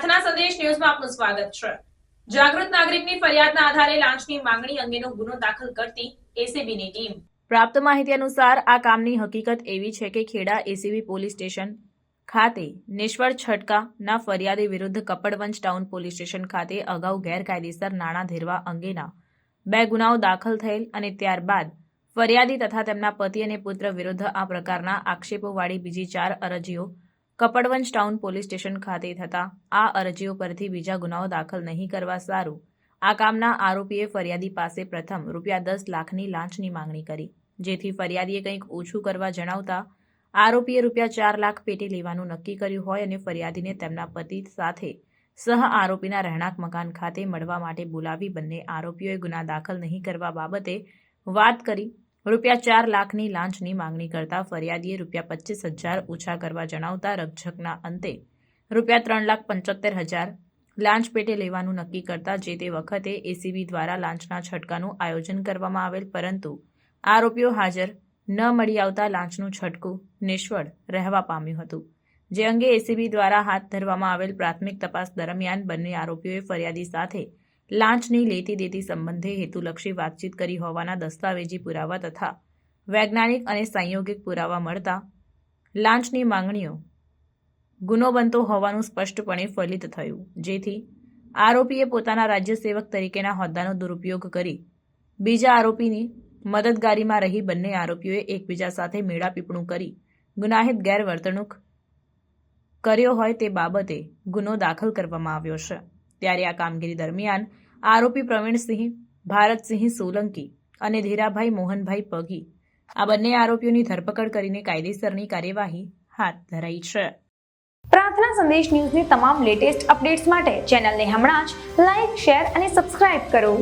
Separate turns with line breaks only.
પ્રાર્થના સંદેશ ન્યૂઝમાં આપનું સ્વાગત છે. જાગૃત નાગરિકની ફરિયાદના આધારે લાંચની માંગણી અંગેનો ગુનો દાખલ કરતી એસીબીની ટીમ. પ્રાપ્ત માહિતી અનુસાર આ કામની હકીકત એવી છે કે ખેડા એસીબી પોલીસ સ્ટેશન ખાતે નિષ્ફળ છટકાના ફરિયાદી વિરુદ્ધ કપડવંજ ટાઉન પોલીસ સ્ટેશન ખાતે અગાઉ ગેરકાયદેસર નાણાં ધેરવા અંગેના બે ગુનાઓ દાખલ થયેલ અને ત્યારબાદ ફરિયાદી તથા તેમના પતિ અને પુત્ર વિરુદ્ધ આ પ્રકારના આક્ષેપોવાળી બીજી ચાર અરજીઓ કપડવંજ ટાઉન પોલીસ સ્ટેશન ખાતે થતા આ અરજીઓ પરથી બીજા ગુનાઓ દાખલ નહીં કરવા સારું. આ કામના આરોપીએ ફરિયાદી પાસે પ્રથમ રૂપિયા દસ લાખની લાંચની માંગણી કરી, જેથી ફરિયાદીએ કંઈક ઓછું કરવા જણાવતા આરોપીએ રૂપિયા ચાર લાખ પેટે લેવાનું નક્કી કર્યું હોય અને ફરિયાદીને તેમના પતિ સાથે સહ આરોપીના રહેણાંક મકાન ખાતે મળવા માટે બોલાવી બંને આરોપીઓએ ગુના દાખલ નહીં કરવા બાબતે વાત કરી રૂપિયા ચાર લાખની લાંચની માંગણી કરતા ફરિયાદીએ રૂપિયા પચીસ હજાર ઓછા કરવા જણાવતા રકઝકના અંતે રૂપિયા ત્રણ લાખ પંચોતેર હજાર લાંચ પેટે લેવાનું નક્કી કરતા જે તે વખતે એસીબી દ્વારા લાંચના છટકાનું આયોજન કરવામાં આવેલ, પરંતુ આરોપીઓ હાજર ન મળી આવતા લાંચનું છટકું નિષ્ફળ રહેવા પામ્યું હતું. જે અંગે એસીબી દ્વારા હાથ ધરવામાં આવેલ પ્રાથમિક તપાસ દરમિયાન બંને આરોપીઓએ ફરિયાદી સાથે લાંચની લેતી દેતી સંબંધે હેતુલક્ષી વાતચીત કરી હોવાના દસ્તાવેજી પુરાવા તથા વૈજ્ઞાનિક અને સંયોગિક પુરાવા મળતા લાંચની માંગણીઓ ગુનો બનતો હોવાનું સ્પષ્ટપણે ફલિત થયું. જેથી આરોપીએ પોતાના રાજ્યસેવક તરીકેના હોદ્દાનો દુરુપયોગ કરી બીજા આરોપીની મદદગારીમાં રહી બંને આરોપીઓએ એકબીજા સાથે મેળાપીપણું કરી ગુનાહિત ગેરવર્તણૂક કર્યો હોય તે બાબતે ગુનો દાખલ કરવામાં આવ્યો છે. ત્યારે આ કામગીરી દરમિયાન આરોપી પ્રવીણસિંહ, ભારતસિંહ સોલંકી અને ધીરાભાઈ મોહનભાઈ પગી આ બંને આરોપીઓની ધરપકડ કરીને કાયદેસરની કાર્યવાહી હાથ ધરાઈ છે.
પ્રાર્થના સંદેશ ન્યૂઝની તમામ લેટેસ્ટ અપડેટ્સ માટે ચેનલને હમણાં જ લાઇક શેર અને સબસ્ક્રાઇબ કરો.